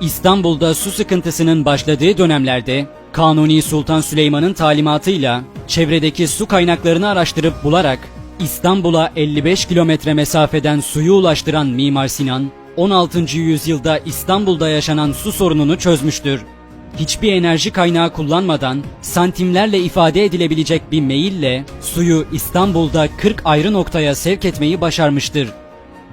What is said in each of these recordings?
İstanbul'da su sıkıntısının başladığı dönemlerde Kanuni Sultan Süleyman'ın talimatıyla çevredeki su kaynaklarını araştırıp bularak İstanbul'a 55 kilometre mesafeden suyu ulaştıran Mimar Sinan, 16. yüzyılda İstanbul'da yaşanan su sorununu çözmüştür. Hiçbir enerji kaynağı kullanmadan santimlerle ifade edilebilecek bir meyille suyu İstanbul'da 40 ayrı noktaya sevk etmeyi başarmıştır.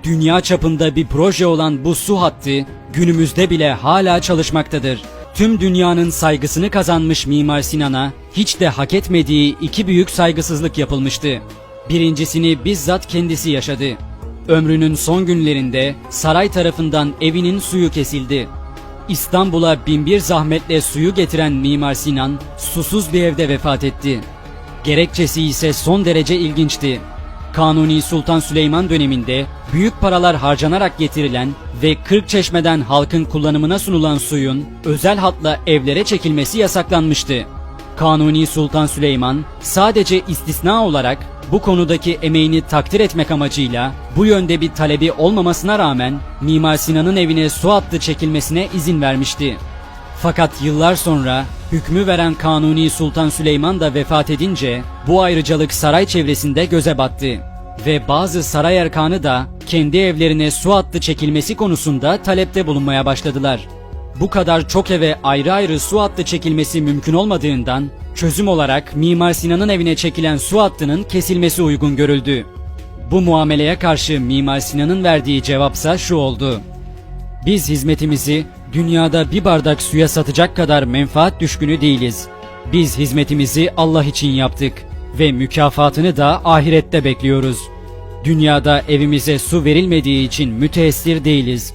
Dünya çapında bir proje olan bu su hattı günümüzde bile hala çalışmaktadır. Tüm dünyanın saygısını kazanmış Mimar Sinan'a hiç de hak etmediği iki büyük saygısızlık yapılmıştı. Birincisini bizzat kendisi yaşadı. Ömrünün son günlerinde saray tarafından evinin suyu kesildi. İstanbul'a binbir zahmetle suyu getiren Mimar Sinan susuz bir evde vefat etti. Gerekçesi ise son derece ilginçti. Kanuni Sultan Süleyman döneminde büyük paralar harcanarak getirilen ve 40 çeşmeden halkın kullanımına sunulan suyun özel hatla evlere çekilmesi yasaklanmıştı. Kanuni Sultan Süleyman sadece istisna olarak bu konudaki emeğini takdir etmek amacıyla bu yönde bir talebi olmamasına rağmen Mimar Sinan'ın evine su hattı çekilmesine izin vermişti. Fakat yıllar sonra hükmü veren Kanuni Sultan Süleyman da vefat edince bu ayrıcalık saray çevresinde göze battı. Ve bazı saray erkanı da kendi evlerine su hattı çekilmesi konusunda talepte bulunmaya başladılar. Bu kadar çok eve ayrı ayrı su hattı çekilmesi mümkün olmadığından çözüm olarak Mimar Sinan'ın evine çekilen su hattının kesilmesi uygun görüldü. Bu muameleye karşı Mimar Sinan'ın verdiği cevapsa şu oldu. Biz hizmetimizi dünyada bir bardak suya satacak kadar menfaat düşkünü değiliz. Biz hizmetimizi Allah için yaptık ve mükafatını da ahirette bekliyoruz. Dünyada evimize su verilmediği için müteessir değiliz.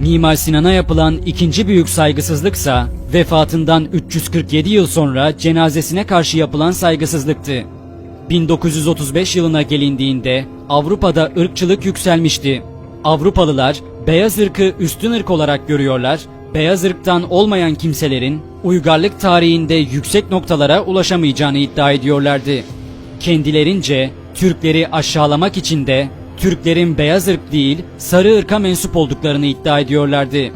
Mimar Sinan'a yapılan ikinci büyük saygısızlıksa vefatından 347 yıl sonra cenazesine karşı yapılan saygısızlıktı. 1935 yılına gelindiğinde Avrupa'da ırkçılık yükselmişti. Avrupalılar beyaz ırkı üstün ırk olarak görüyorlar, beyaz ırktan olmayan kimselerin uygarlık tarihinde yüksek noktalara ulaşamayacağını iddia ediyorlardı. Kendilerince Türkleri aşağılamak için de Türklerin beyaz ırk değil sarı ırka mensup olduklarını iddia ediyorlardı.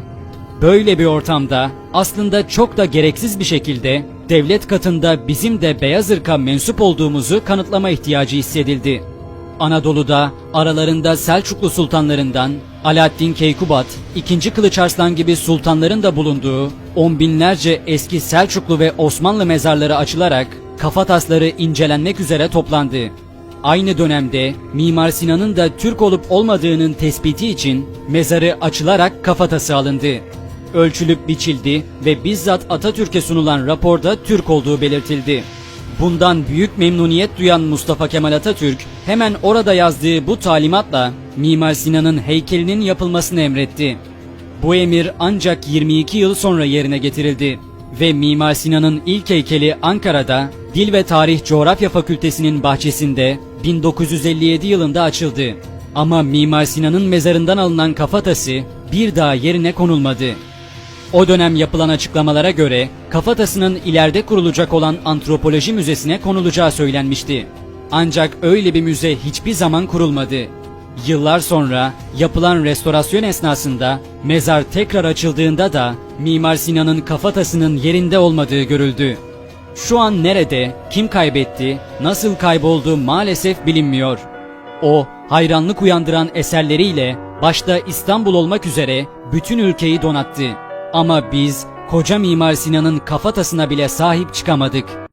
Böyle bir ortamda aslında çok da gereksiz bir şekilde devlet katında bizim de beyaz ırka mensup olduğumuzu kanıtlama ihtiyacı hissedildi. Anadolu'da aralarında Selçuklu sultanlarından Alaaddin Keykubat, 2. Kılıç Arslan gibi sultanların da bulunduğu on binlerce eski Selçuklu ve Osmanlı mezarları açılarak kafatasları incelenmek üzere toplandı. Aynı dönemde Mimar Sinan'ın da Türk olup olmadığının tespiti için mezarı açılarak kafatası alındı. Ölçülüp biçildi ve bizzat Atatürk'e sunulan raporda Türk olduğu belirtildi. Bundan büyük memnuniyet duyan Mustafa Kemal Atatürk hemen orada yazdığı bu talimatla Mimar Sinan'ın heykelinin yapılmasını emretti. Bu emir ancak 22 yıl sonra yerine getirildi ve Mimar Sinan'ın ilk heykeli Ankara'da Dil ve Tarih Coğrafya Fakültesinin bahçesinde 1957 yılında açıldı. Ama Mimar Sinan'ın mezarından alınan kafatası bir daha yerine konulmadı. O dönem yapılan açıklamalara göre kafatasının ileride kurulacak olan antropoloji müzesine konulacağı söylenmişti. Ancak öyle bir müze hiçbir zaman kurulmadı. Yıllar sonra yapılan restorasyon esnasında mezar tekrar açıldığında da Mimar Sinan'ın kafatasının yerinde olmadığı görüldü. Şu an nerede, kim kaybetti, nasıl kayboldu maalesef bilinmiyor. O, hayranlık uyandıran eserleriyle başta İstanbul olmak üzere bütün ülkeyi donattı. Ama biz koca Mimar Sinan'ın kafatasına bile sahip çıkamadık.